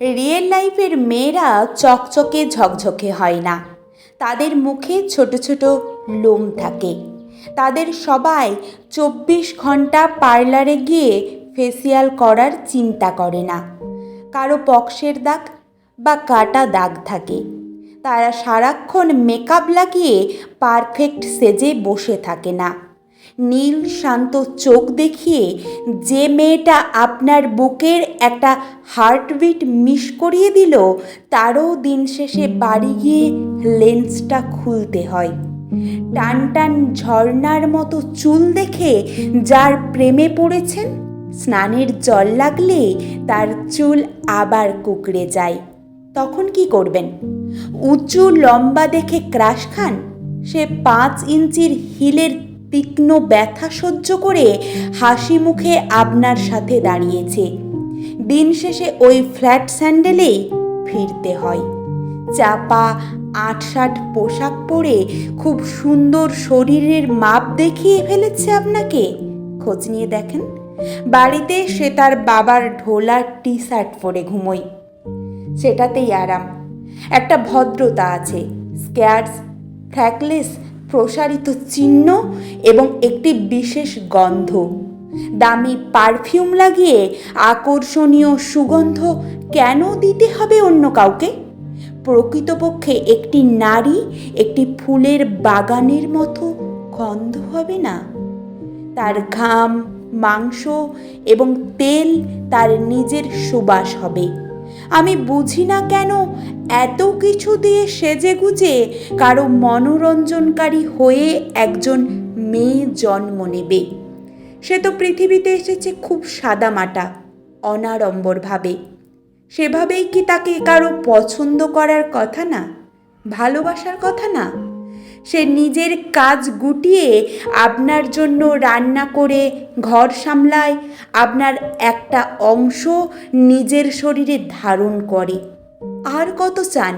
Real লাইফের মেয়েরা চকচকে, ঝকঝকে হয় না। তাদের মুখে ছোট ছোট লোম থাকে। তাদের সবাই চব্বিশ ঘণ্টা পার্লারে গিয়ে ফেসিয়াল করার চিন্তা করে না। কারও পক্সের দাগ বা কাটা দাগ থাকে। তারা সারাক্ষণ মেকআপ লাগিয়ে পারফেক্ট সেজে বসে থাকে না। নীল শান্ত চোখ দেখিয়ে যে মেয়েটা আপনার বুকের একটা হার্টবিট মিস করিয়ে দিল, তারও দিন শেষে বাড়ি গিয়ে লেন্সটা খুলতে হয়। টান টান ঝর্ণার মতো চুল দেখে যার প্রেমে পড়েছেন, স্নানের জল লাগলে তার চুল আবার কুকড়ে যায়। তখন কি করবেন? উঁচু লম্বা দেখে ক্রাশ খান, সে পাঁচ ইঞ্চির হিলের তীক্ষ্ণ ব্যথা সহ্য করে হাসি মুখে আপনার সাথে দাঁড়িয়েছে। দিন শেষে ওই ফ্ল্যাট স্যান্ডেলেই ফিরতে হয়। চাপা আটসাট পোশাক পরে খুব সুন্দর শরীরের মাপ দেখিয়ে ফেলেছে আপনাকে? খোঁজ নিয়ে দেখেন। বাড়িতে সে তার বাবার ঢোলার টি শার্ট পরে ঘুমোয়। সেটাতেই আরাম। একটা ভদ্রতা আছে। স্ক্যার্স ফ্র্যাকলেস প্রসারিত চিহ্ন এবং একটি বিশেষ গন্ধ। দামি পারফিউম লাগিয়ে আকর্ষণীয় সুগন্ধ কেন দিতে হবে অন্য কাউকে? প্রকৃতপক্ষে একটি নারী একটি ফুলের বাগানের মতো গন্ধ হবে না। তার ঘাম, মাংস এবং তেল তার নিজের সুবাস হবে। আমি বুঝি না কেন এত কিছু দিয়ে সেজে গুজে কারও মনোরঞ্জনকারী হয়ে একজন মেয়ে জন্ম নেবে। সে তো পৃথিবীতে এসেছে খুব সাদামাটা, অনাড়ম্বরভাবে। সেভাবেই কি তাকে কারও পছন্দ করার কথা না? ভালোবাসার কথা না? সে নিজের কাজ গুটিয়ে আপনার জন্য রান্না করে ঘর সামলায়, আপনার একটা অংশ নিজের শরীরে ধারণ করে। আর কত চান?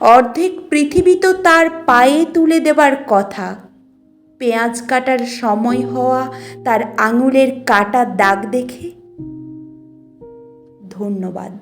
অর্ধেক পৃথিবী তো তার পায়ে তুলে দেবার কথা। পেঁয়াজ কাটার সময় হওয়া তার আঙুলের কাটা দাগ দেখে। ধন্যবাদ।